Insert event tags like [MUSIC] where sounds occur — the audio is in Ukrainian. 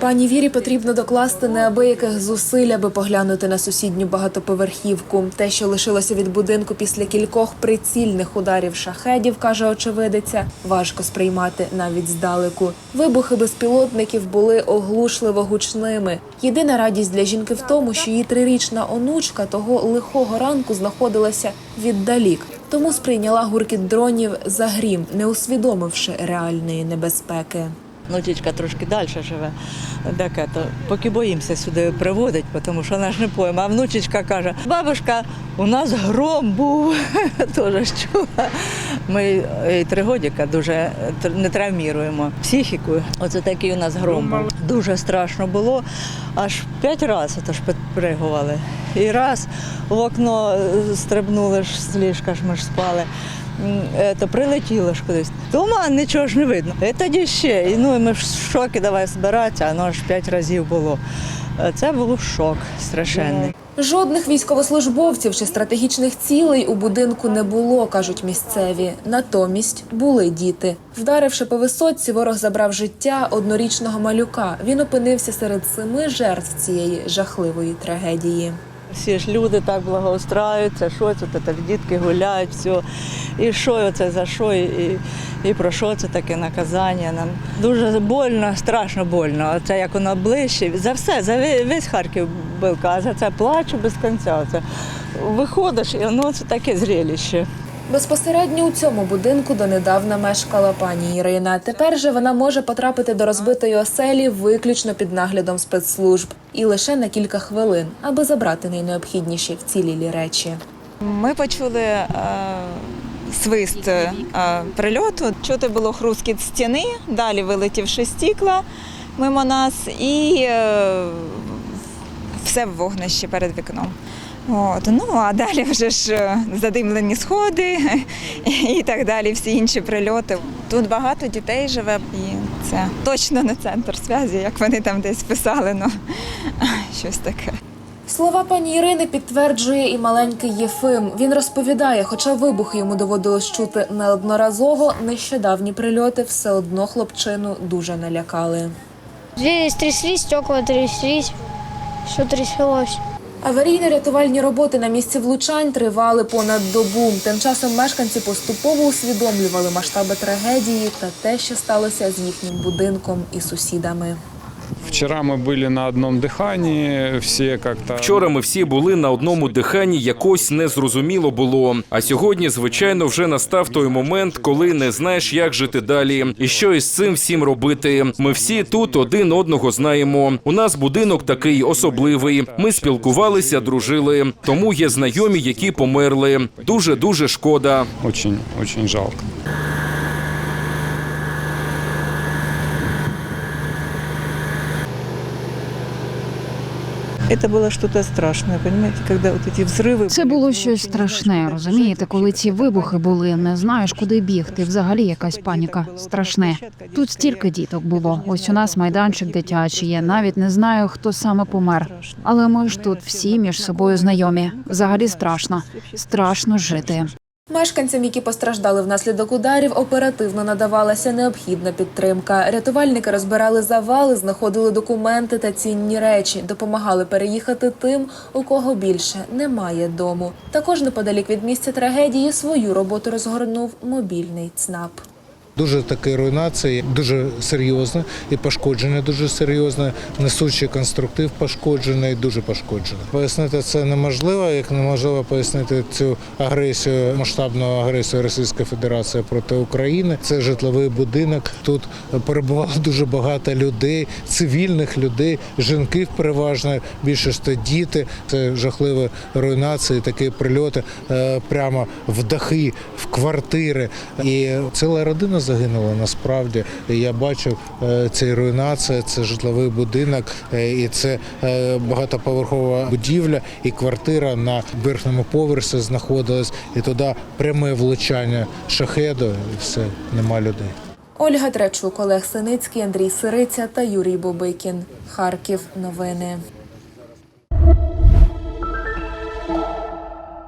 Пані Вірі потрібно докласти неабияких зусиль, аби поглянути на сусідню багатоповерхівку. Те, що лишилося від будинку після кількох прицільних ударів шахедів, каже очевидиця, важко сприймати навіть здалеку. Вибухи безпілотників були оглушливо гучними. Єдина радість для жінки в тому, що її трирічна онучка того лихого ранку знаходилася віддалік. Тому сприйняла гуркіт дронів за грім, не усвідомивши реальної небезпеки. Внучечка трошки далі живе. Так, то, поки боїмося сюди приводити, тому що вона ж не пойме. А внучечка каже, бабушка, у нас гром був. [LAUGHS] Теж чула. Ми і три годика дуже не травмуємо психіку. Оце такий у нас гром був. Дуже страшно було. Аж п'ять разів підпригували. І раз в окно е, стрибнули ж з ліжка, ж ми ж спали. М, е, то прилетіло ж кудись. Дома нічого ж не видно. І тоді ще. І, ну, ми ж в шокі давай збиратися, а воно аж п'ять разів було. Е, Це був шок страшенний. Жодних військовослужбовців чи стратегічних цілей у будинку не було, кажуть місцеві. Натомість були діти. Вдаривши по висотці, ворог забрав життя однорічного малюка. Він опинився серед семи жертв цієї жахливої трагедії. Всі ж люди так благоустраюються, що це так дітки гуляють, все. І що це за що, і, і про що це таке наказання. Нам дуже больно, страшно больно. Це як воно ближче. За все, за весь Харків билка, а за це плачу без кінця. Це виходиш, і воно це таке зрелище. Безпосередньо у цьому будинку донедавна мешкала пані Ірина. Тепер же вона може потрапити до розбитої оселі виключно під наглядом спецслужб і лише на кілька хвилин, аби забрати найнеобхідніші вцілілі речі. Ми почули е, свист е, прильоту. Чути було хрускіт стіни, далі вилетівши стікла мимо нас і е, все в вогнищі перед вікном. От, ну а далі вже ж е, задимлені сходи [LAUGHS] і так далі, всі інші прильоти. Тут багато дітей живе, і це точно не центр зв'язі, як вони там десь писали, ну [LAUGHS] щось таке. Слова пані Ірини підтверджує і маленький Єфим. Він розповідає, хоча вибухи йому доводилось чути неодноразово, нещодавні прильоти все одно хлопчину дуже налякали. Двери тряслись, стекла тряслись, все тряслось. Аварійно-рятувальні роботи на місці влучань тривали понад добу. Тим часом мешканці поступово усвідомлювали масштаби трагедії та те, що сталося з їхнім будинком і сусідами. Вчера мы были на одном дыхании, все как-то... Вчора ми всі були на одному диханні, якось незрозуміло було. А сьогодні, звичайно, вже настав той момент, коли не знаєш, як жити далі, і що із цим всім робити. Ми всі тут один одного знаємо. У нас будинок такий особливий. Ми спілкувалися, дружили. Тому є знайомі, які померли. Дуже дуже шкода. Очень, очень жалко. Це було щось страшне, розумієте, коли от ці взриви. Це було щось страшне, розумієте, коли ці вибухи були, не знаєш, куди бігти. Взагалі якась паніка. Страшне. Тут стільки діток було. Ось у нас майданчик дитячий. Я навіть не знаю, хто саме помер. Але ми ж тут всі між собою знайомі. Взагалі страшно. Страшно жити. Мешканцям, які постраждали внаслідок ударів, оперативно надавалася необхідна підтримка. Рятувальники розбирали завали, знаходили документи та цінні речі, допомагали переїхати тим, у кого більше немає дому. Також неподалік від місця трагедії свою роботу розгорнув мобільний ЦНАП. Дуже такі руйнації, дуже серйозно і пошкодження дуже серйозне. Несучий конструктив пошкоджений, дуже пошкоджений. Пояснити це неможливо, як неможливо пояснити цю агресію, масштабну агресію Російської Федерації проти України. Це житловий будинок. Тут перебувало дуже багато людей, цивільних людей, жінки переважно, більшості діти. Це жахливі руйнації, такі прильоти е, прямо в дахи, в квартири. І ціла родина загинула насправді. Я бачив е, ці руйнації, це житловий будинок, е, і це е, багатоповерхова будівля, і квартира на верхньому поверсі знаходилась, і туди пряме влучання шахеду, і все, нема людей. Ольга Тречук, Олег Синицький, Андрій Сириця та Юрій Бобикін. Харків. Новини.